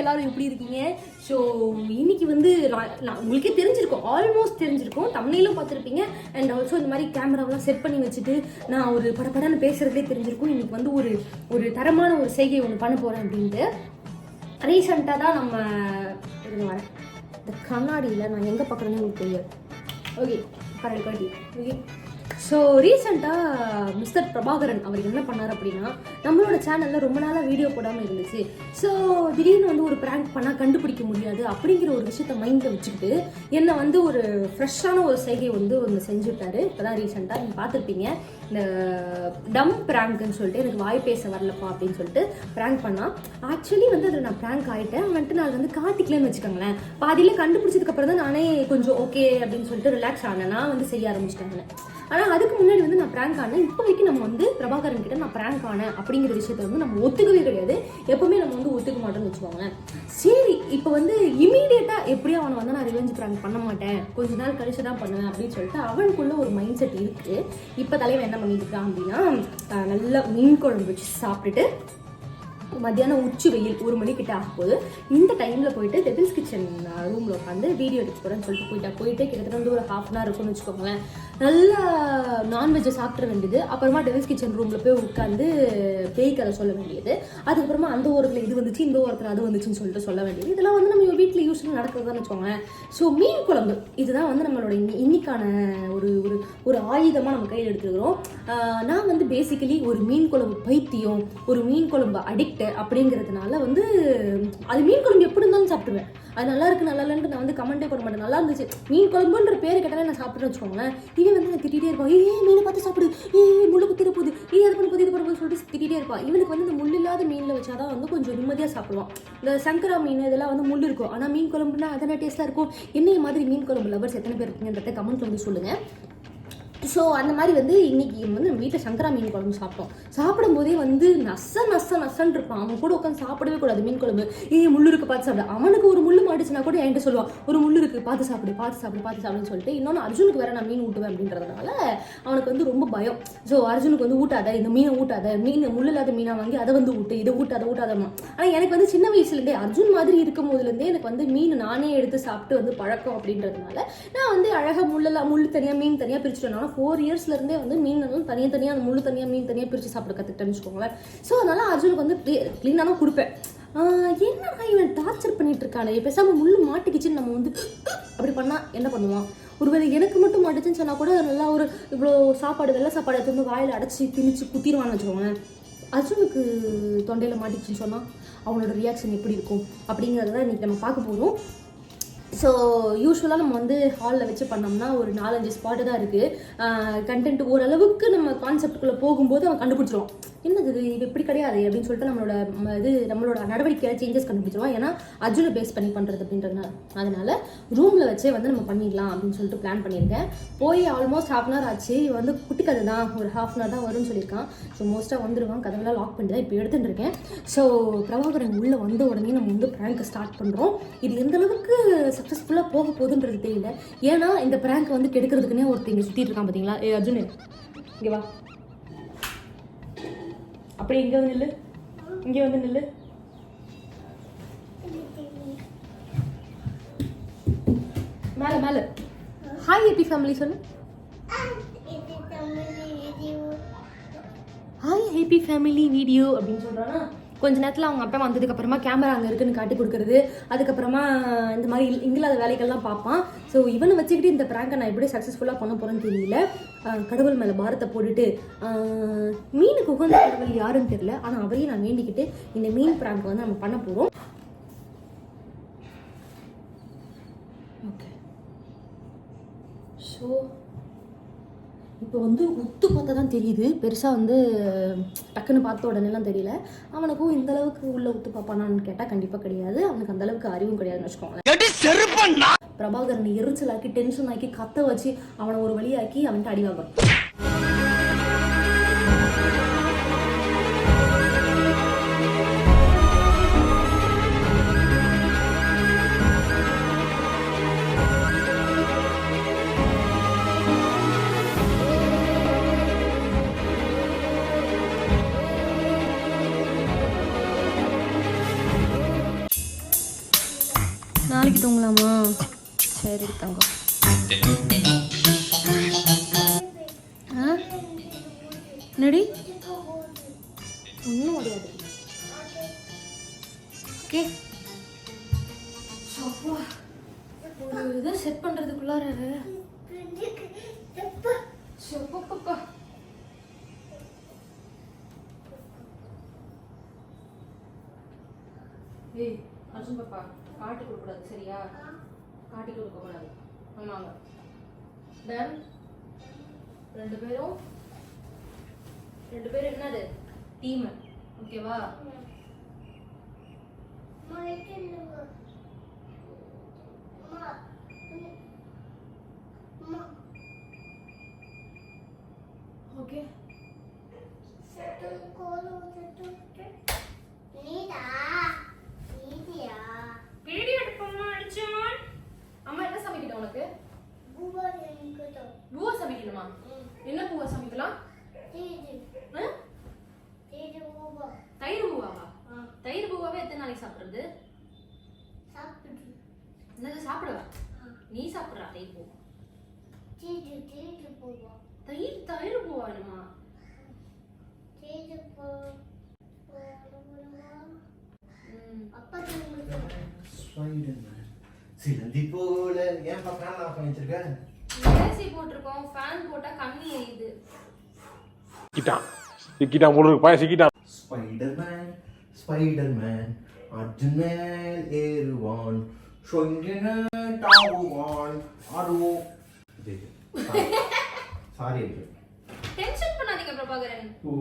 எல்லாரும் எப்படி இருக்கீங்க? ஸோ இன்னைக்கு வந்து நான் நான் உங்களுக்கே தெரிஞ்சிருக்கும். ஆல்மோஸ்ட் தெரிஞ்சிருக்கும். தமிழிலும் பார்த்துருப்பீங்க. அண்ட் ஆல்சோ இந்த மாதிரி கேமராவெலாம் செட் பண்ணி வச்சுட்டு நான் ஒரு படப்படன்னு பேசுகிறதே தெரிஞ்சிருக்கும். இன்னைக்கு வந்து ஒரு ஒரு தரமான ஒரு செய்கை ஒன்று பண்ண போகிறேன் அப்படின்ட்டு. ரீசெண்டாக தான் நம்ம இருங்க வரேன். இந்த கண்ணாடியில் நான் எங்கே பார்க்குறேன்னு உங்களுக்கு தெரியாது. ஓகே கரடி ஓகே ஸோ ரீசெண்டாக மிஸ்டர் பிரபாகரன் அவர் என்ன பண்ணார் அப்படின்னா நம்மளோட சேனலில் ரொம்ப நாளாக வீடியோ போடாமல் இருந்துச்சு. ஸோ திடீர்னு வந்து ஒரு ப்ராங்க் பண்ணால் கண்டுபிடிக்க முடியாது அப்படிங்கிற ஒரு விஷயத்த மைண்டில் வச்சுக்கிட்டு என்னை வந்து ஒரு ஃப்ரெஷ்ஷான ஒரு செய்கை வந்து ஒன்று செஞ்சுட்டாரு. இப்போ தான் ரீசெண்டாக நீங்கள் பார்த்துருப்பீங்க. இந்த டம் ப்ராங்க்னு சொல்லிட்டு எனக்கு வாய் பேச வரலப்பா அப்படின்னு சொல்லிட்டு ப்ராங்க் பண்ணால் ஆக்சுவலி வந்து அதில் நான் ப்ராங்க் ஆகிட்டேன் வந்துட்டு நான் அதை வந்து காட்டிக்கலன்னு வச்சுக்கோங்களேன். பாதியில் கண்டுபிடிச்சதுக்கப்புறம் தான் நானே கொஞ்சம் ஓகே அப்படின்னு சொல்லிட்டு ரிலாக்ஸ் ஆனேன். நான் வந்து செய்ய ஆரம்பிச்சிட்டாங்க ஆனால் அதுக்கு முன்னாடி வந்து நான் பிராங்க் ஆனேன். இப்போ வரைக்கும் நம்ம வந்து பிரபாகரன் கிட்ட நான் பிராங்க் ஆனேன் அப்படிங்கிற விஷயத்த வந்து நம்ம ஒத்துக்கவே கிடையாது. எப்பவுமே நம்ம வந்து ஒத்துக்க மாட்டோம்னு வச்சுக்கோங்களேன். சரி இப்போ வந்து இமீடியட்டாக எப்படியும் அவனை வந்து நான் ரிவெஞ்ச் பிராங்க் பண்ண மாட்டேன். கொஞ்ச நாள் கழிச்சு தான் பண்ணுவேன் அப்படின்னு சொல்லிட்டு அவனுக்குள்ள ஒரு மைண்ட் செட் இருக்குது இப்போ தலைவன் என்ன பண்ணிட்டு இருக்கான் அப்படின்னா நல்லா மீன் குழம்பு வச்சு சாப்பிட்டுட்டு மத்தியானம் உச்சி வெயில் ஒரு மணிக்கிட்ட ஆகும் போது இந்த டைமில் போயிட்டு டெபிள்ஸ் கிச்சன் ரூமில் உட்காந்து வீடியோ எடுக்க போகிறேன்னு சொல்லிட்டு போயிட்டேன் போயிட்டு கிட்டத்தட்ட வந்து ஒரு ஹாஃப் அன் ஹவர் இருக்கும்னு வச்சுக்கோங்களேன். நல்லா நான்வெஜ்ஜை சாப்பிட வேண்டியது. அப்புறமா டெபிள்ஸ் கிச்சன் ரூமில் போய் உட்காந்து பேய் கதை சொல்ல வேண்டியது. அதுக்கப்புறமா அந்த ஓரத்தில் இது வந்துச்சு இந்த ஓரத்தில் அது வந்துச்சுன்னு சொல்லிட்டு சொல்ல வேண்டியது. இதெல்லாம் வந்து நம்ம வீட்டில் யூஸ்வலாக நடக்கிறதான்னு வச்சுக்கோங்களேன். ஸோ மீன் குழம்பு. இதுதான் வந்து நம்மளோட இன்னி- இன்னிக்கான ஒரு ஒரு ஒரு ஆயுதமாக நம்ம கையில் எடுத்துக்கிறோம் நான் வந்து பேசிக்கலி ஒரு மீன் குழம்பு பைத்தியம் ஒரு மீன் குழம்பு அடிக்ட் அப்படிங்கிறதுனால வந்து அது மீன் குழம்பு எப்படி இருந்தாலும் சாப்பிடுவேன் அது நல்லா இருக்கு நல்லா இல்லைன்னு நான் வந்து கமெண்டே போட மாட்டேன். நல்லா இருந்துச்சு. மீன் குழம்புன்ற பேரை கேட்டாலே நான் சாப்பிட்றேன்னு வச்சுக்கோங்களேன். இவன் வந்து நான் திட்டிகிட்டே இருப்பான். ஏ மீனை பார்த்து சாப்பிடு. ஏ முள்ளு குத்திர போகுது. ஏ அது பண்ண போது இது பண்ண போது சொல்லிட்டு திட்டிகிட்டே இருப்பான். இவனுக்கு வந்து இந்த முள் இல்லாத மீனில் வச்சாதான் வந்து கொஞ்சம் நிம்மதியாக சாப்பிடுவான். இந்த சங்கரா மீன் இதெல்லாம் வந்து முள் இருக்கும். ஆனால் மீன் குழம்புனா அதனால் டேஸ்ட்டாக இருக்கும்? என்ன மாதிரி மீன் குழம்பு லவர்ஸ் எத்தனை பேர் இருக்கீங்கன்றத கமெண்ட் வந்து சொல்லுங்கள் ஸோ அந்த மாதிரி வந்து இன்னைக்கு வந்து நம்ம வீட்டில் சங்கரா மீன் குழம்பு சாப்பிட்டோம். சாப்பிடும்போதே வந்து நச நச நசன்னு இருப்பான். அவன் கூட உட்காந்து சாப்பிடவே கூடாது மீன் குழம்பு. ஏ முள்ளு இருக்கு பார்த்து சாப்பிடு. அவனுக்கு ஒரு முள்ளு மாட்டுச்சுன்னா கூட என்கிட்ட சொல்லுவான். ஒரு முள்ளு இருக்கு பார்த்து சாப்பிடு பார்த்து சாப்பிடு பார்த்து சாப்பிடுன்னு சொல்லிட்டு இன்னொன்று அர்ஜுனுக்கு வேற நான் மீன் ஊட்டுவேன் அப்படின்றதுனால அவனுக்கு வந்து ரொம்ப பயம். ஸோ அர்ஜுனுக்கு வந்து ஊட்டாத இந்த மீனை ஊட்டாத மீன் முள்ளு இல்லாத மீனை வாங்கி அதை வந்து ஊட்டு இதை ஊட்டாத ஊட்டாதமா ஆனால் எனக்கு வந்து சின்ன வயசுலேருந்தே அர்ஜுன் மாதிரி இருக்கும் போதுலேருந்தே எனக்கு வந்து மீன் நானே எடுத்து சாப்பிட்டு வந்து பழக்கம் அப்படின்றதுனால நான் வந்து அழகாக முள்ளெல்லாம் முள் தனியாக மீன் தனியாக பிரிச்சுட்டேன். ஃபோர் இயர்ஸ்லேருந்தே வந்து மீன் தனியாக தனியாக அந்த முழு தனியாக மீன் தனியாக பிரித்து சாப்பிட கற்றுக்கிட்டேன்னு வச்சுக்கோங்களேன். ஸோ அதனால் அர்ஜுனுக்கு வந்து க்ளீனாக தான் கொடுப்பேன். ஆஹ் என்னடா இவன் டார்ச்சர் பண்ணிட்டு இருக்கானே? பேசாமல் முள் மாட்டிக்கிச்சுன்னு நம்ம வந்து அப்படி பண்ணால் என்ன பண்ணுவான்? ஒருவேளை எனக்கு மட்டும் மாட்டுச்சுன்னு சொன்னால் கூட நல்லா ஒரு இவ்வளோ சாப்பாடு வெள்ளை சாப்பாடு எடுத்து வந்து வாயில் அடைச்சி திணிச்சு குத்திடுவான்னு வச்சுக்கோங்களேன். அர்ஜுனுக்கு தொண்டையில் மாட்டிச்சுன்னு சொன்னால் அவனோட ரியாக்ஷன் எப்படி இருக்கும் அப்படிங்கிறத இன்னைக்கு நம்ம பார்க்க போகிறோம் ஸோ யூஸ்வலாக நம்ம வந்து ஹாலில் வச்சு பண்ணோம்னா ஒரு நாலஞ்சு ஸ்பாட்டு தான் இருக்குது கண்டென்ட் ஓரளவுக்கு நம்ம கான்செப்டுக்குள்ளே போகும்போது அவன் கண்டுபிடிச்சிருவான். என்னது இது? இது இப்படி கிடையாது அப்படின்னு சொல்லிட்டு நம்மளோட ம, இது நம்மளோட நடவடிக்கையாக சேஞ்சஸ் கண்டுபிடிச்சிருவோம். ஏன்னா அர்ஜுனை பேஸ் பண்ணி பண்ணுறது அப்படின்றதுனால அதனால ரூமில் வச்சே வந்து நம்ம பண்ணிடலாம் அப்படின்னு சொல்லிட்டு பிளான் பண்ணியிருக்கேன். போய் ஆல்மோஸ்ட் ஹாஃப் அன் ஹவர் ஆச்சு. இவன் வந்து குட்டி கதை தான். ஒரு ஹாஃப் அன் ஹவர் தான் வரும்னு சொல்லியிருக்கான். ஸோ மோஸ்ட்டாக வந்துடுவான் கதவெல்லாம் லாக் பண்ணி தான் இப்போ எடுத்துட்டு இருக்கேன். ஸோ பிரபாகரன் உள்ளே வந்த உடனே நம்ம வந்து ப்ராங்க் ஸ்டார்ட் பண்ணுறோம் இது எந்த அளவுக்கு சக்ஸஸ்ஃபுல்லாக போக போகுதுன்றது தெரியல. ஏன்னா இந்த ப்ராங்க் வந்து கெடுக்கிறதுக்குனே ஒருத்தர் இங்கே சுற்றிட்டு இருக்கான் பார்த்தீங்களா ஏ அர்ஜுன் இங்கே வா. அப்படி இங்கே வந்து நில்லு. இங்கே வந்து நில்லு. மேலே மேலே. ஹாய் ஹேப்பி ஃபேமிலி சொல்லு. ஹாய் ஹேப்பி ஃபேமிலி வீடியோ அப்படின்னு சொல்கிறானா கொஞ்ச நேரத்தில் அவங்க அப்பா வந்ததுக்கு அப்புறமா கேமரா அங்கே இருக்குன்னு காட்டி கொடுக்குறது. அதுக்கப்புறமா இந்த மாதிரி இல்- இங்கிலாத வேலைகள்லாம் பார்ப்பான். ஸோ இவனை வச்சுக்கிட்டு இந்த ப்ராங்கை நான் எப்படி சக்ஸஸ்ஃபுல்லாக பண்ண போகிறேன்னு தெரியல. கடவுள் மேலே பாரத்தை போட்டுட்டு மீனுக்கு உகந்த கடவுள் யாருன்னு தெரியல. ஆனால் அவரையும் நான் வேண்டிக்கிட்டு இந்த மீன் ப்ராங்க் வந்து நம்ம பண்ண போகிறோம் ஓகே ஸோ இப்போ வந்து உத்து பார்த்தா தான் தெரியுது. பெருசாக வந்து டக்குன்னு பார்த்த உடனேலாம் தெரியல. அவனுக்கும் இந்த அளவுக்கு உள்ள உத்து பார்ப்பானான்னு கேட்டால் கண்டிப்பாக கிடையாது. அவனுக்கு அந்த அளவுக்கு அறிவும் கிடையாதுன்னு வச்சுக்கோங்களேன். பிரபாகரனை எரிச்சலாக்கி டென்ஷன் ஆக்கி கத்த வச்சு அவனை ஒரு வழியாக்கி அவன்கிட்ட அடி தங்கம் ஆ என்னடி ஒன்றும் முடியாது ஓகே ஒரு இதை செட் பண்ணுறதுக்குள்ளார சொப்பப்பா ஏய் அர்ஜுன் பாப்பா காட்டி கொடுக்கூடாது சரியா? காட்டி கொடுக்கக்கூடாது ஆமாங்க. டன் ரெண்டு பேரும் ரெண்டு பேரும் என்னது? டீம் ஓகேவா ஓகே பின்னாடி எடுப்போம்மா அடிச்சான் அம்மா என்ன சமைக்கட்டும் உனக்கு பூவா சமைக்கணுமா? என்ன பூவா சமைக்கலாம்? ஆ? தயிர் பூவாவா? தயிர் பூவாவே எத்தனை நாளைக்கு சாப்பிடுறது? என்னது சாப்பிடுவா? நீ சாப்பிடுறா தயிர் பூ தயிர் தயிர் பூவா வேணுமா? சிலந்தி போல. ஏன் ஃபேன் ஆஃப் பண்ணி வச்சிருக்க? ஏசி போட்டிருக்கோம் ஃபேன் போட்டா கண்ணு எரியுது சிக்கிட்டான். சிக்கிட்டான் போல பையன் சிக்கிட்டான். ஸ்பைடர்மேன் ஸ்பைடர்மேன் அர்ஜுன் மேல் ஏறுவான் சொங்கின தாவுவான் ஆடுவோம் சாரி டென்ஷன் பண்ணாதீங்க பிரபாகரன். ஓ.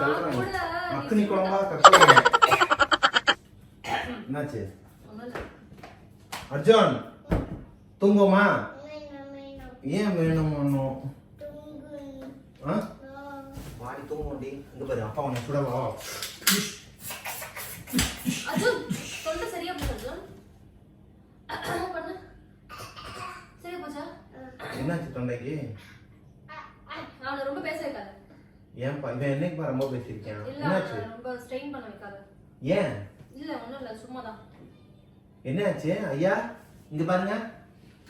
அக்னி குழம்பா கத்துறாங்க என்னாச்சு. அர்ஜுன் தூங்குமா. ஏன் வேணும் ஒன்றும். ஆ? வாடி தூங்குடி இங்க பாரு அப்பா உன்னை சுடவா அர்ஜுன் தொண்டை சரியா போச்சு அர்ஜுன்? பண்ணு. சரியா போச்சா? என்னாச்சு தொண்டைக்கு அவனை ரொம்ப பேச வைக்காத ஏன்பா இவன் என்னைக்குப்பா ரொம்ப பேசியிருக்கேன்? என்னாச்சு? ரொம்ப ஸ்ட்ரெயின் பண்ண வைக்காத. ஏன்? இல்ல ஒண்ணும் இல்ல சும்மாதான். என்னாச்சு? ஐயா இங்க பாருங்க.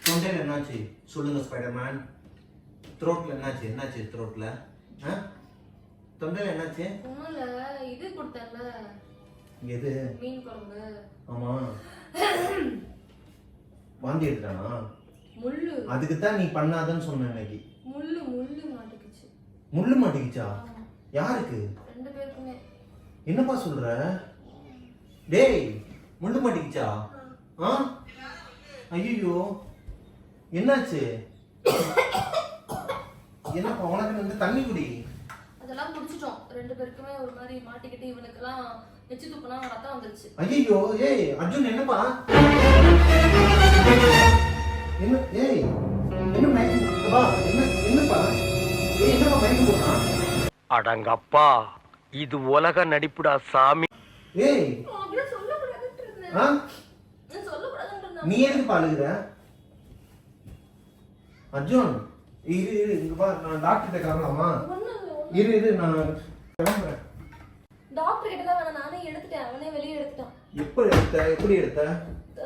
தொண்டையில என்னாச்சு? சொல்லுங்க ஸ்பைடர்மேன் த்ரோட்ல என்னாச்சு? என்னாச்சு த்ரோட்ல தொண்டையில என்னாச்சு? ஒண்ணும் இல்ல இது கொடுத்தேன்ல. இங்க எது? மீன் குழம்பு. ஆமா. வாந்தி எடுத்தானா முள்ளு. அதுக்கு தான் நீ பண்ணாதன்னு சொன்ன இன்னைக்கு. முள்ளு முள்ளு மாட்டுக்குச்சு முள்ளு மாட்டிக்கிச்சா? யாருக்கு? என்னப்பா சொல்ற? டேய் முள்ளு மாட்டிக்கிச்சா? ஆ? ஐயோ என்னாச்சு? என்னப்பா உனக்கு வந்து தண்ணி குடி. அதெல்லாம் முடிச்சிட்டோம் ரெண்டு பேருக்குமே ஒரு மாதிரி மாட்டிக்கிட்டு இவனுக்கெல்லாம் வச்சு துப்புனா ரத்தம் வந்துருச்சு. ஐயோ ஏய் அர்ஜுன் என்னப்பா? என்ன ஏய் என்ன என்ன என்னப்பா? அடங்கப்பா இது உலக நடிப்புடா சாமி. நீ எதுக்கு அழுகுற அர்ஜுன் இரு இரு இங்க பா நான் டாக்டர் கிட்ட கிளம்பலாமா? இரு இரு நான் கிளம்புறேன். டாக்டர் கிட்ட தான் வேணாம் நானே எடுத்துட்டேன் அவனே வெளியே எடுத்துட்டான். எப்போ எடுத்த எப்படி எடுத்த?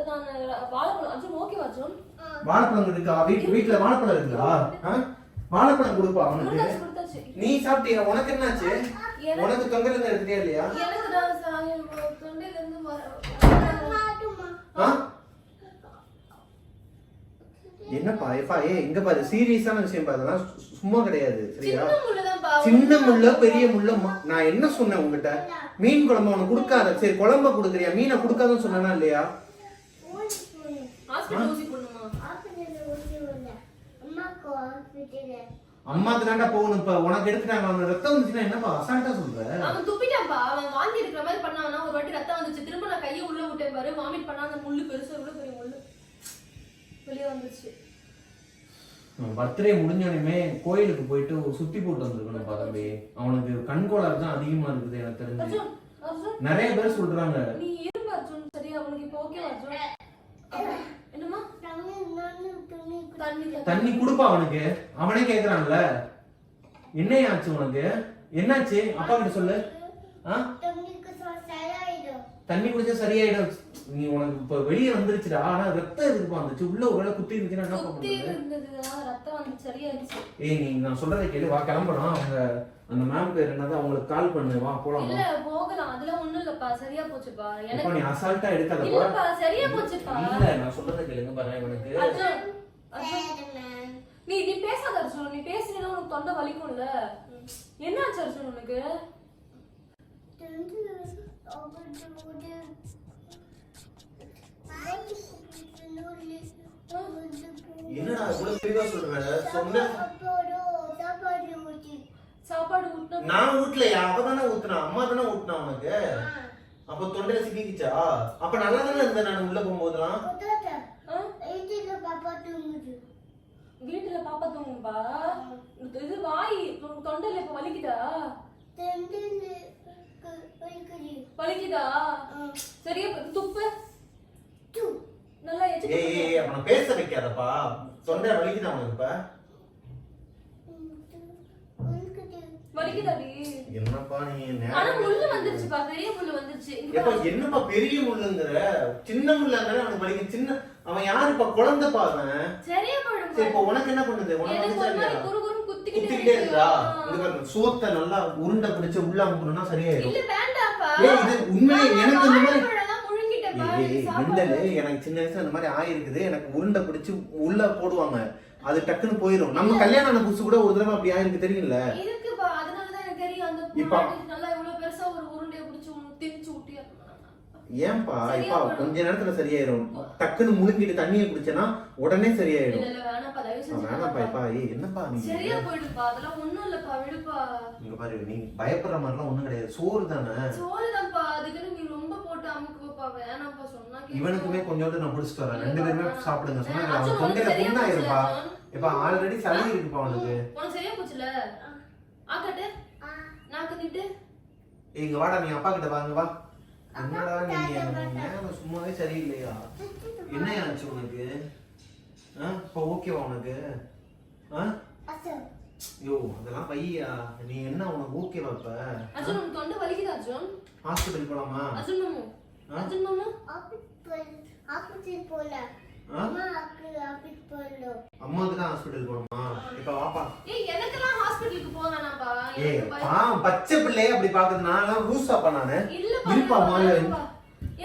நான் வாழைப்பழம் அர்ஜுன் வாழைப்பழம் இருக்கா வீட்டு வீட்டுல வாழைப்பழம் இருக்குதா? ஆ? வாழைப்பழம் கொடுப்பா அவனுக்கு. நீ சாப்பிட்டியா? உனக்கு என்னாச்சு? உனக்கு தொங்கல இருந்து எடுத்துட்டியா இல்லையா? என்னப்பா எப்பா ஏ இங்க பாரு சீரியஸான விஷயம் பாரு. சும்மா கிடையாது சரியா? சின்ன முள்ள பெரிய முள்ள நான் என்ன சொன்னேன் உங்ககிட்ட மீன் குழம்பு அவனுக்கு கொடுக்காத. சரி குழம்ப கொடுக்குறியா? மீனை கொடுக்காதன்னு சொன்னா இல்லையா ஊசி போடு. ஹாஸ்பிடல் ஊசி போடணுமா ஹாஸ்பிட்டல்ல ஊசி போடல. அம்மாக்கு ஹாஸ்பிட்டலு. அம்மாக்கு தாண்டா போகணும் இப்ப உனக்கு எடுத்துட்டாங்க. அவன் ரத்தம் வந்துச்சுன்னா என்னப்பா? அசால்ட்டா சொல்ற? அவன் துப்பிட்டான்ப்பா. அவன் வாந்தி எடுக்கிற மாதிரி பண்ணானா ஒரு வாட்டி ரத்தம் வந்துச்சு. திரும்ப நான் கையை உள்ள விட்டேன் பாரு. வாமிட் பண்ணா அந்த முள்ளு பெருசா இவ்வளவு பெரிய முள்ளு. வெளியே வந்துச்சு பர்த்டே முடிஞ்சோடனே கோயிலுக்கு போயிட்டு சுத்தி போட்டு வந்திருக்கணும் தம்பி. அவனுக்கு கண் கோளாறு தான் அதிகமா இருக்குது எனக்கு தெரிஞ்சு. நிறைய பேர் சொல்றாங்க. நீ இரும்பு அர்ஜுன். சரியா உனக்கு இப்போ ஓகே அர்ஜுன் என்னம்மா தண்ணி நானு துணி தண்ணி கொடுப்பா அவனுக்கு. அவனே கேக்குறான்ல. என்ன ஆச்சு உனக்கு? என்னாச்சு? அப்பா கிட்ட சொல்லு. தண்ணி குடிச்சா சரியாயிடும். நீ உனக்கு இப்ப வெளியே வந்துருச்சுடா. ஆனா ரத்தம் எதுக்கு வந்துச்சு? உள்ள ஒரு குத்தி இருந்துச்சுன்னா என்ன குத்தி பண்ணுறது? ஏய் நீ நான் சொல்றதை கேளு. வா கிளம்பலாம் அவங்க அந்த மேம் பேர் என்னது? அவங்களுக்கு கால் பண்ணு. வா போலாம் இல்ல போகலாம். அதெல்லாம் ஒண்ணும் இல்லப்பா. சரியா போச்சுப்பா. எனக்கு நீ அசால்ட்டா எடுக்காதப்பா. இல்லப்பா சரியா போச்சுப்பா. இல்ல நான் சொல்றதை கேளுங்க பாரு இவனுக்கு. அர்ஜுன். அர்ஜுன் நீ நீ பேசாத அர்ஜுன். நீ பேசினா உனக்கு தொண்டை வலிக்கும்ல. என்னாச்சு அர்ஜுன் உனக்கு? தண்ணி அவடு என்னடா இவ்வளவு தெளிவா சொல்ற? சொன்ன சாப்பாடு நான் ஊட்டலையா? அவ தானே ஊத்துனா அம்மா தானே ஊட்டினா உனக்கு? அப்ப தொண்டையில சிக்கிக்கிச்சா? அப்ப நல்லா தானே இருந்தேன் நான் உள்ள போகும்போதெல்லாம் கொட்டாட்டா ஆ? வீட்டுல பாப்பா தூங்குது வீட்டுல பாப்பா தூங்கும்பா இது வாய் உனக்கு தொண்டையில இப்ப வலிக்குதா? வலிக்குதா. சரியா போ- துப்பு. நல்லா ஏய் ஏய், அவனை பேச வைக்காதப்பா. தொண்டை வலிக்குதா அவனுக்கு இப்ப? உனக்கு வலிக்குதாடி என்னப்பா நீ ஆனா முள்ளு வந்துருச்சுப்பா பெரிய முள்ளு வந்துருச்சு. என்னப்பா பெரிய முள்ளுங்கிற? சின்ன முள்ளா இருந்தாலும் அவனுக்கு வலிக்கும் சின்ன அவன் யாருப்பா குழந்தைப்பா அவன் சரியா போயிடும் சரி இப்போ உனக்கு என்ன பண்ணுது? உனக்கு குறுன்னு குத்திக்கிட்டே இருக்கா. இங்க பாருங்க சோத்தை நல்லா உருண்டை பிடிச்சு உள்ள அமுக்கணும்னா சரியாயிடும். இல்ல வேண்டாம்ப்பா. ஏய் இது நான் எனக்கு இந்த மாதிரி எனக்கு சின்ன வயசுல இந்த மாதிரி ஆயிருக்குது. எனக்கு உருண்டை பிடிச்சு உள்ள போடுவாங்க. அது டக்குன்னு போயிடும் நம்ம கல்யாணம் புதுசு கூட ஒரு தடவை அப்படி ஆயிருக்கு தெரியல இப்ப- முன்னாடி நல்லா இவ்வளவு பெருசா ஒரு உருண்டையை பிடிச்சு உனக்கு திணிச்சு ஊட்டி அது- ஏன்பா? இப்பா. கொஞ்ச நேரத்துல சரியாயிரும். டக்குன்னு முழுங்கிட்டு தண்ணியை குடிச்சனா உடனே சரியாயிடும். வேணாம்ப்பா. இப்பா ஏய் என்னப்பா நீ? சரியா போயிடுப்பா அதெல்லாம் ஒண்ணும் இல்லப்பா விடுப்பா. இங்க பாரு நீ பயப்படுற மாதிரிலாம் ஒண்ணும் கிடையாது. சோறு தானே? சோறுதான்ப்பா. அதுக்குன்னு நீ ரொம்ப போட்டு அமுக்குவப்பா. வேணாம்ப்பா சொன்னா. இவனுக்குமே கொஞ்சோண்டு நான் புடிச்சிட்டு வரேன். ரெண்டு பேருமே சாப்பிடுங்க. சொன்னா அவன் தொண்டையில புண்ணாயிருப்பா? இப்ப ஆல்ரெடி சளி இருக்குப்பா அவனுக்கு. உனக்கு சரியா போச்சுல? ஆக்கட்டு நாக்கு ஏய், இங்க வாடா நீ அப்பா கிட்ட வாங்க வா. என்னடா சும்மாவே சரியில்லையா? என்ன ஆச்சு உனக்கு? ஆ? இப்போ ஓகேவா உனக்கு? ஐயோ அதெல்லாம் பையா. நீ என்ன உனக்கு ஓகேவா இப்ப? அர்ஜுன் உனக்கு தொண்டை வலிக்குதா அர்ஜுன்? ஹாஸ்பிட்டல் போலாமா? அர்ஜுன் மாமு. ஆ? அர்ஜுன் மாமு. ஆபீஸ் போல. அம்மாவுக்கு தான் ஹாஸ்பிட்டல் போகணுமா? இப்ப வாப்பா. ஏய் எனக்கெல்லாம் ஹாஸ்பிட்டலுக்கு போக வேணாம்ப்பா ஏய். பா பச்சை பிள்ளைய அப்படி பாக்குது நான் லூசாப்பா நானு. இருப்பா இல்லப்பா.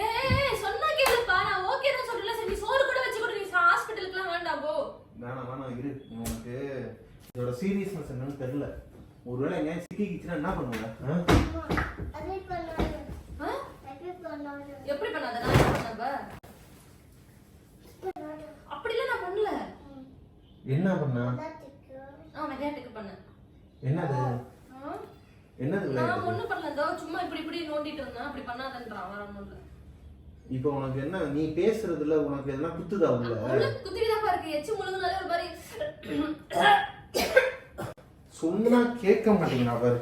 ஏய், சொன்னா கேளுப்பா. நான் ஓகே தான் சொல்றேன் சரி சோறு கூட வச்சு கூட. நீ வேண்டாம் போ. வேணாம் வேணாம் இரு. உனக்கு இதோட சீரியஸ்னஸ் என்னன்னு தெரியல. ஒருவேளை எங்கேயாவது சிக்கிக்கிச்சுன்னா என்ன பண்ணுவ? பண்ணாரு எப்படி பண்ணாத நான் என்ன பண்ணப்ப அப்படிலாம் நான் பண்ணல என்ன பண்ண? விளையாட்டுக்கு பண்ணேன் என்னது? என்னது நான் ஒண்ணும் பண்ணல. சும்மா இப்படி இப்படி நோண்டிட்டு இருந்தேன். அப்படி பண்ணாதன்றான் இல்ல. இப்போ உனக்கு என்ன நீ பேசுறதுல உனக்கு எதனா குத்துதா உள்ள? குத்திட்டு இருக்கு. எச்சு முழுங்கினாலே ஒரு மாதிரி சொன்னா கேட்க மாட்டீங்களா பாரு.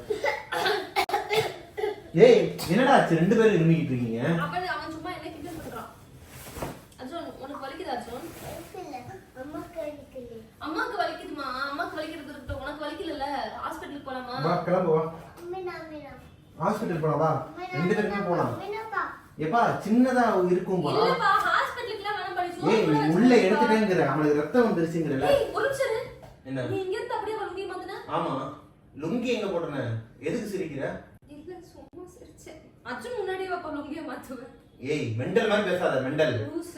ஏய் என்னடா ஆச்சு? ரெண்டு பேரும் இருமிக்கிட்டு இருக்கீங்க அவன் அவன் சும்மா என்ன கிண்டல் பண்றான் அர்ஜுன் உனக்கு வலிக்குதா அர்ஜுன் இல்ல அம்மா கழிக்கல அம்மாக்கு வலிக்குதுமா அம்மாக்கு வலிக்கிறது இருக்கட்டும் உனக்கு வலிக்கல ஹாஸ்பிட்டலுக்கு போலாமா? வா கிளம்பு வா. மீனா மீனா ஹாஸ்பிட்டல் போலாம்? வா ரெண்டு பேருமே போலாம். எப்பா சின்னதா வேணாம் பண்ணி ஏய் உள்ள எடுத்துட்டேங்கிற. அவனுக்கு ரத்தம் வந்துருச்சுங்கிறல ஏய் ஒரு நிமிஷம் இரு. என்ன நீ இங்க இருந்து அப்படியே வலுங்கி மாத்துன? ஆமா. லுங்கி எங்க போட்டன? எதுக்கு சிரிக்கிற? இல்ல சும்மா சிரிச்சேன். அர்ஜுன் முன்னாடியே வாப்பா லுங்கிய மாத்துவேன் ஏய் மெண்டல் மாதிரி பேசாத மெண்டல்.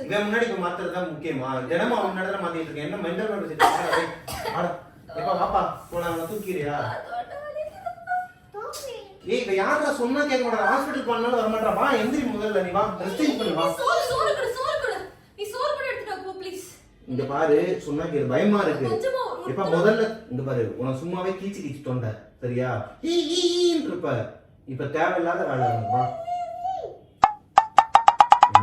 இவன் முன்னாடி இப்ப மாத்துறது தான் முக்கியமா. தினமும் அவன் முன்னாடி மாத்திட்டு இருக்கேன். என்ன மெண்டல் மாதிரி பேசிட்டு. வாடா. எப்பா வாப்பா போன அவனை தூக்கிறியா ஏய் இப்ப யாரா சொன்னா கேட்க மாட்டா ஹாஸ்பிட்டல் போனாலும் வர மாட்டா வா எந்திரி முதல்ல நீ வா. ரெஸ்டிங் பண்ணு வா. சோறு சோறு கொடு சோறு கொடு. நீ சோறு கூட எடுத்துட்டு போ ப்ளீஸ் இங்க பாரு சொன்னா கேளு. பயமா இருக்கு. இப்ப முதல்ல இங்க பாரு உனக்கு சும்மாவே கீச்சு கீச்சு தொண்டை சரியா? ஈ ஈன்னு இருப்ப. இப்ப தேவையில்லாத வேலை. வா.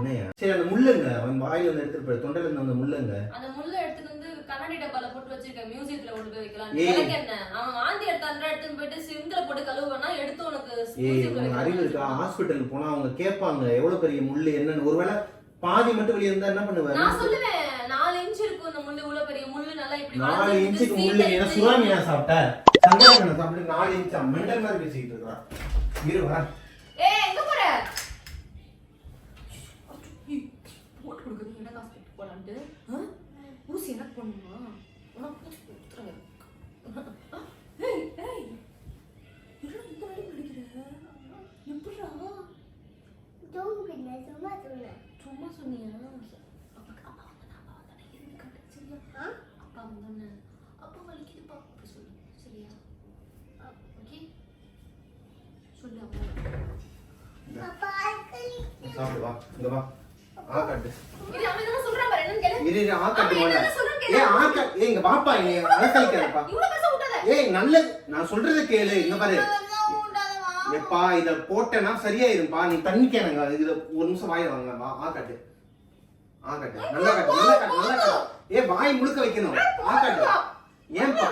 என்னையா சரி அந்த முள்ளுங்க அவன் வாயில வந்து எடுத்துட்டு போய் தொண்டையில இருந்து அந்த முள்ளுங்க. அந்த முள்ள எடுத்துட்டு வந்து கண்ணாடி டப்பால போட்டு வச்சிருக்கேன். மியூசியத்துல கொண்டு போய் வைக்கலாம். விளக்கு என்ன? அவன் வாந்தி எடுத்தாண்டா எடுத்துன்னு போயிட்டு சிந்தில போட்டு கழுவுனா எடுத்து உனக்கு ஏய் உனக்கு அறிவு இருக்கா? ஹாஸ்பிட்டல் போனா அவங்க கேட்பாங்க எவ்வளவு பெரிய முள்ளு என்னன்னு? ஒருவேளை பாதி மட்டும் வெளியே இருந்தா என்ன பண்ணுவேன் நான் சொல்லுவேன் நாலு இன்ச் இருக்கும் இந்த முள்ளு இவ்வளவு பெரிய முள்ளு நல்லா இப்படி நாலு இன்ச்சுக்கு முள்ளு. எடுத்து- சுறாமியா சாப்பிட்ட. சங்கரகனை சாப்பிட்டு நாலு இன்ச்சா மெண்டல் மாதிரி பேசிக்கிட்டு இருக்கிறான் இரு வரேன் ஏய் எங்க போற ஏய், போட்டு கொடுக்குறது என்ன ஹாஸ்பிட்டல் போலான்ட்டு ஆ? ஊசி எனக்கு பண்ணுமா உனக்கு கொடுத்துறாங்க ஏய் ஏய் என்னடா இந்த மாதிரி நடிக்கிற எப்படிடா தூங்குன சும்மா சொன்னேன் சும்மா சொன்னியா அப்பா அப்பா வந்தானே அப்பா வந்தானே இருந்து காட்டு சரியா ஆ? அப்பா வந்தானே அப்பா வலிக்குதுப்பா அப்படி சொல்லு சரியா ஓகே சொல்லு அப்பா அப்பா அக்கலி சாப்பிடு வா. இங்க வா. ஆ காட்டு. இரு இரு ஆ காட்டு ஏ ஆ ஏய் இங்க வாப்பா நீ விட்டாத. ஏய் நல்லது. நான் சொல்றத கேளு. இங்க பாரு. எப்பா இத போட்டேன்னா சரியாயிரும்பா. நீ தண்ணி கேனுங்க இதுல ஒரு நிமிஷம் வாய வாங்க. வா ஆ காட்டு. ஆ காட்டு. நல்லா காட்டு நல்லா காட்டு நல்லா காட்டு. ஏ வாய் முழுக்க வைக்கணும். ஆ காட்டு. ஏன்பா?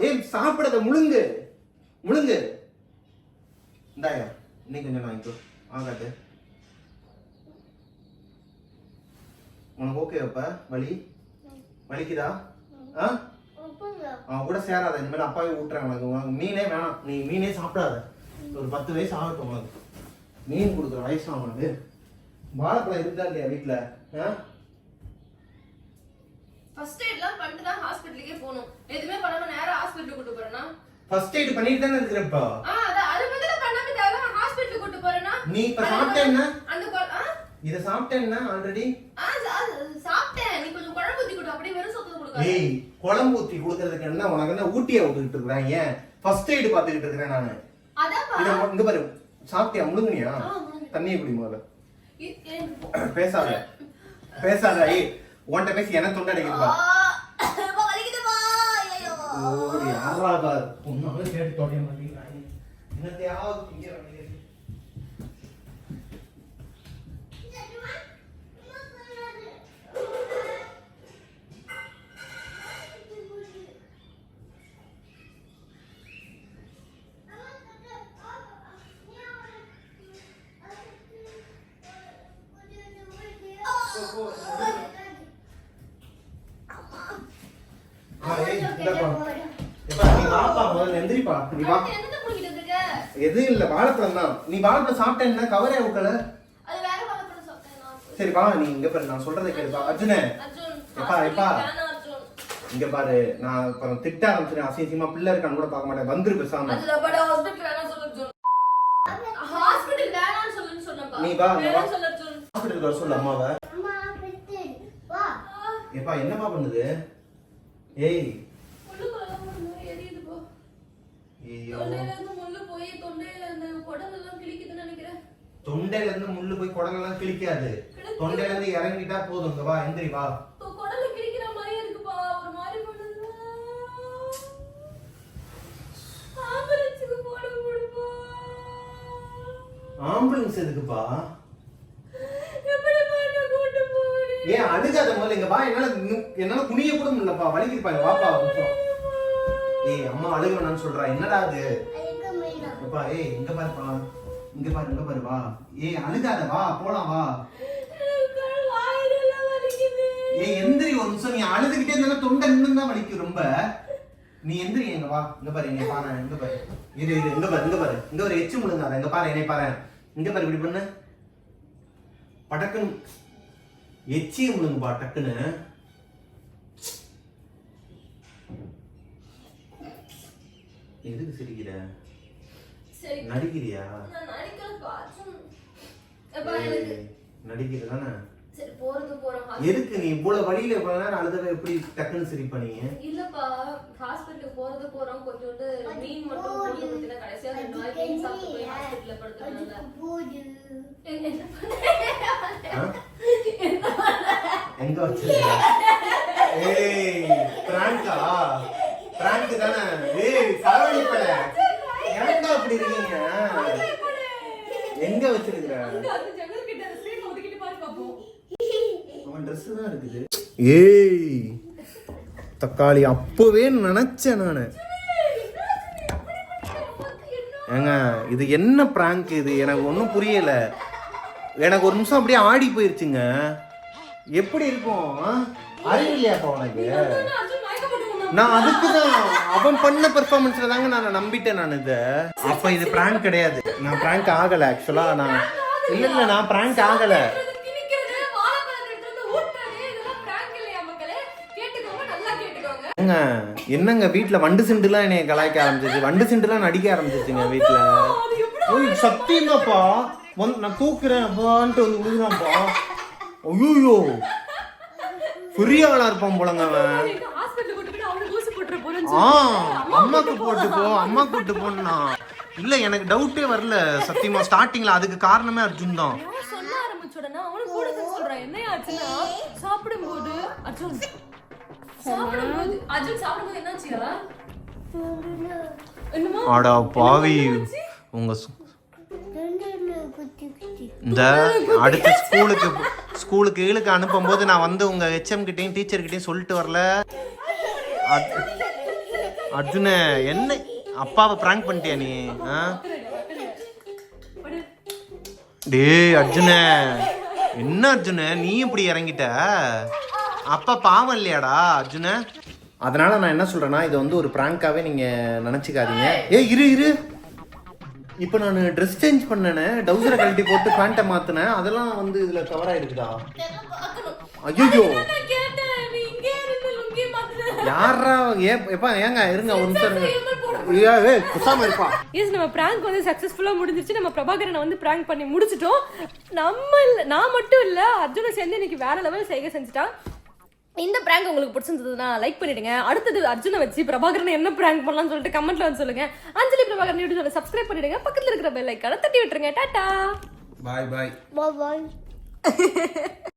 ஏய் முழுங்கு. முழுங்கு. இந்தாயா. இன்னைக்கு கொஞ்சம் வாங்கிக்கோ. ஆ காட்டு. உனக்கு ஓகே அப்ப? வலி? வலிக்குதா? ஆ? அவன் கூட சேராத இனிமேல் அப்பாவே ஊட்டுறேன் உனக்கு. உனக்கு மீனே வேணாம். நீ மீனே சாப்பிடாத. ஒரு பத்து வயசு ஆகட்டும் உனக்கு. மீன் கொடுக்குற வயசு அவனுக்கு வாழைப்பழம் இருக்கா இல்லையா வீட்டுல ஆ? ஃபர்ஸ்ட் எய்ட்லாம் பண்ணிட்டு தான் ஹாஸ்பிட்டலுக்கே போகணும். எதுவுமே பண்ணாம நேரா ஹாஸ்பிட்டல் கூட்டு போறேனா ஃபர்ஸ்ட் எய்ட் பண்ணிட்டு தானே இருக்கிற இப்போ? ஆ அது அது பதிலா பண்ணாம தேவை ஹாஸ்பிட்டல் கூட்டு போறேனா நீ இப்ப சாப்பிட்டேன்னா? அந்த இதை சாப்பிட்டேன்னா ஆல்ரெடி ஆ சா- சாப்பிட்டேன் நீ கொஞ்சம் குழம்பு ஊத்தி கொடு அப்படியே வெறும் சொத்து கொடுக்காத ஏய் குழம்பு ஊத்தி கொடுக்கறதுக்கு என்ன உனக்கு என்ன ஊட்டியை விட்டுக்கிட்டு இருக்கிறேன் ஏன்? ஃபர்ஸ்ட் எய்ட் பார்த்துக்கிட்டு இருக்கிறேன் நானு. இதை இங்க பாரு. சாப்பிட்டியா? முழுங்குனியா. தண்ணியை குடி முதல்ல. பேசாத. பேசாத. ஏய் உன்கிட்ட பேசி எனக்கு தொண்டை ஐயோ ஓடி யாராக ஒன்னாலும் கேட்டு தொடைய மாட்டேங்கிறாங்க என்னத்தையாவது திங்க வேண்டியது ஆ, ஏய், இந்தாப்பா. எப்பா, நீ வாப்பா, முதல்ல எந்திரிப்பா. நீ வா. அடுத்து என்னத்த குடிக்கிட்டு இருக்க எதுவும் இல்ல வாழைப்பழம் தான் நீ வாழைப்பழம் சாப்பிட்டேன்னா கவரே ஊக்கல. சரி வா நீ இங்க பாரு நான் சொல்றதை கேளுப்பா அர்ஜுனே. எப்பா, எப்பா. இங்க பாரு. நான் அப்புறம் திட்ட ஆரம்பிச்சிருக்கேன் அசிங்கமா பிள்ளை இருக்கான்னு கூட பார்க்க மாட்டேன். வந்துரு பேசாம. நீ வா, ஹாஸ்பிட்டலுக்கு வர சொல்லு அம்மாவை. அம்மா பெத்து வா. எப்பா என்னப்பா பண்ணுது? ஏய் உள்ளுக்குள்ளலாம் ஒரு மாதிரி எரியுது போ ஐயோ தொண்டையில இருந்து முள்ளு போய் தொண்டையில இந்த குடலெல்லாம் கிழிக்குதுன்னு நினைக்கிறேன். தொண்டையில இருந்து முள்ளு போய் குடங்கெல்லாம் கிழிக்காது. தொண்டையில இருந்து இறங்கிட்டா போதும். இங்க வா எந்திரி வா. இப்போ குடல கிழிக்கிற மாதிரியே இருக்குப்பா. ஒரு மாதிரி பண்ணுது ஆம்புலன்ஸுக்கு போட முடியுமா ஆம்புலன்ஸ் எதுக்குப்பா? ஏன் அழுகாத முதல்ல இங்க வா. என்னால என்னால குனிய கூட முடியலப்பா. வலிக்குதுப்பா. வாப்பா நிமிஷம் ஏய் அம்மா அழுக வேணாம்னு சொல்றா. என்னடா அது? எப்பா ஏய் இங்க பாருப்பா இங்க பாரு இங்க பாரு வா. ஏய் அழுகாத வா போலாம் வா. ஏய் எந்திரி ஒரு நிமிஷம். நீ அழுதுகிட்டே இருந்தா தொண்டை இன்னும் தான் வலிக்கும் ரொம்ப. நீ எந்திரி இங்க வா. இங்க பாரு இங்க பாரு இங்க பாரு. இரு இரு இங்க பாரு இங்க பாரு. இங்க ஒரு எச்சு முழுங்காத. இங்க பாரு என்னை பாரு. இங்க பாரு இப்படி பண்ணு. படக்குன்னு. எச்சியை முழுங்குப்பா டக்குன்னு. எதுக்கு சிரிக்கிற? சரி. நடிக்கிறியா? நான் எனக்கு நடிக்கிற தானே? சரி போறது போறோம் எதுக்கு நீ இவ்வளவு வழியில நேரம் அழுதவ எப்படி டக்குன்னு சிரிப்பா நீ? இல்லப்பா ஹாஸ்பிட்டலுக்கு போறது போறோம். கொஞ்சோண்டு மீன் மட்டும் போட்டு கொடுத்தீங்க கடைசியா ரெண்டு நாள் மீன் சாப்பிட்டு போய் ஹாஸ்பிட்டல்ல படுத்துருந்தாங்க அதுக்கு போடு ஆ? எங்க வச்சிருக்க? ஏய் பிராங்கா. பிராங்க் தானே? ஏய் சாவடிப்பல ஏன்டா அப்படி இருக்கீங்க? எங்க வச்சிருக்கிற? ட்ரெஸ் தான் இருக்குது. ஏய் தக்காளி அப்பவே நினைச்சேன் நான். ஏங்க இது என்ன பிராங்க் இது? எனக்கு ஒன்றும் புரியல. எனக்கு ஒரு நிமிஷம் அப்படியே ஆடி போயிருச்சுங்க. எப்படி இருக்கும்? ஆ? அறிவு இல்லையாப்பா உனக்கு? நான் அதுக்கு தான் அவன் பண்ண பெர்ஃபார்மன்ஸ்ல தாங்க நான் நம்பிட்டேன் நான் இதை. அப்ப இது பிராங்க் கிடையாது. நான் பிராங்க் ஆகல ஆக்சுவலா நான் இல்ல இல்ல நான் பிராங்க் ஆகல. ஏங்க என்னங்க வீட்ல வண்டு சிண்டுலாம் என்னைய கலாய்க்க ஆரம்பிச்சிச்சு? வண்டு சிண்டுலாம் நடிக்க ஆரம்பிச்சிச்சுங்க வீட்ல. ஓய் சத்தியமாப்பா நான் தூக்குறேன் அப்பான்ட்டு வந்து விழுகிறான்ப்பா ஐயோ பெரிய ஆளா இருப்பான் போலங்க அவன். ஆ அம்மாக்கு போட்டு போ அம்மா கூட்டு போனா இல்ல எனக்கு டவுட்டே வரல சத்தியமா. ஸ்டார்டிங்ல அதுக்கு காரணமே அர்ஜுன் தான் சொல்ல ஆரம்பிச்ச உடனே அவனுக்கு கூட சொல்றான். என்னையா ஆச்சுன்னா, சாப்பிடும்போது அர்ஜுன். சாப்பிடும்போது அர்ஜுன் சாப்பிடும்போது என்னாச்சுயா? ஆடா பாவி. உங்க இந்த அடுத்த ஸ்கூலுக்கு ஸ்கூலுக்கு கீழுக்கு அனுப்பும்போது நான் வந்து உங்க ஹெச்எம் கிட்டயும் டீச்சர் கிட்டயும் சொல்லிட்டு வரல. அர்ஜுனே என்ன? அப்பாவை பிராங்க் பண்ணிட்டியா நீ? ஆ? டேய் அர்ஜுனே. என்ன அர்ஜுனே? நீ இப்படி இறங்கிட்ட? அப்பா பாவம் இல்லையாடா அர்ஜுனே? அதனால நான் என்ன சொல்றேன்னா இதை வந்து ஒரு பிராங்காவே நீங்க நினைச்சுக்காதீங்க. ஏய் இரு இரு. இப்போ நான் ட்ரெஸ் சேஞ்ச் பண்ணனே டவுசரை கழட்டி போட்டு பேண்ட்டை மாத்தினேன் அதெல்லாம் வந்து இதுல கவர் ஆயிருக்குதா? ஐயோ நான் கேட்டேன் நீ இங்கே இருந்து லுங்கி மாத்துன யாரா ஏ எப்பா ஏங்க இருங்க ஒரு நிமிஷம் குசாம இருப்பா. எஸ் நம்ம பிராங்க் வந்து சக்ஸஸ்ஃபுல்லாக முடிஞ்சிருச்சு. நம்ம பிரபாகரனை வந்து பிராங்க் பண்ணி முடிச்சிட்டோம். நம்ம இல்ல நான் மட்டும் இல்லை அர்ஜுனை சேர்ந்து இன்னைக்கு வேற லெவல் செய்க செஞ்சுட்டான். இந்த பிராங்க் உங்களுக்கு பிடிச்சிருந்ததுன்னா லைக் பண்ணிடுங்க. அடுத்தது அர்ஜுனை வச்சு பிரபாகரனை என்ன பிராங்க் பண்ணலாம்னு சொல்லிட்டு கமெண்ட்ல வந்து சொல்லுங்க. அஞ்சலி பிரபாகரன் யூடியூப்ல சப்ஸ்கிரைப் பண்ணிடுங்க. பக்கத்துல இருக்கிற பெல் ஐக்கான தட்டி விட்டுருங்க. டாடா. பாய் பாய் பாய்